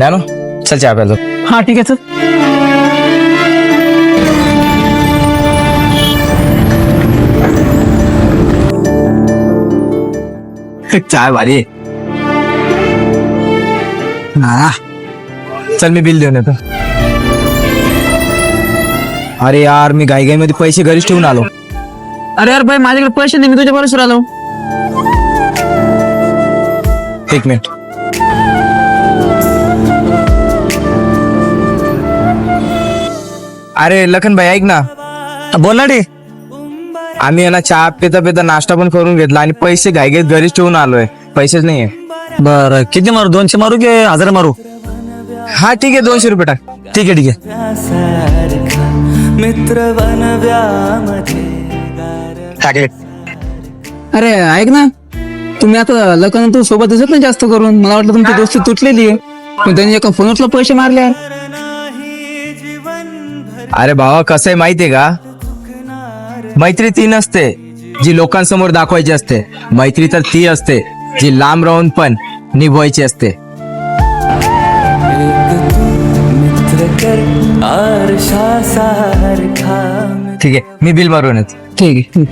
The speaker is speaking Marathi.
ज्ञानो चल चहा प्यायला हा ठीक आहे चल. चाय भारी आहे. हा चल मी बिल देऊन येतो. अरे यार मी घाई मध्ये पैसे घरीच ठेवून आलो. अरे यार भाई माझ्याकडे पैसे नाही मी तुझ्या बरोबर आलो एक मिनिट. अरे लखन भाई ऐक ना. बोल ना रे आम्ही ना चहा पिता पिता नाश्ता पण करून घेतला आणि पैसे घाईघाईत घरीच ठेवून आलोय. पैसेच नाहीये. बर किती मारू? दोनशे मारू की हजार मारू? हा ठीक आहे दोनशे रुपये टाक. ठीक आहे ठीक आहे. मित्र अरे ऐक ना. तुम्ही आता लग्न तू सोबत दिसत नाही जास्त करून. मला वाटलं तुमची दोस्ती तुटलेली आहे. पण त्यांनी एका फोनवरला पैसे मारले. अरे भावा कसं आहे माहितीये का? मैत्री ती नसते जी लोकांसमोर दाखवायची असते. मैत्री तर ती असते जी लांब राहून पण निभवायची असते. ठीक आहे मी बिल मारून येतो. ठीक आहे.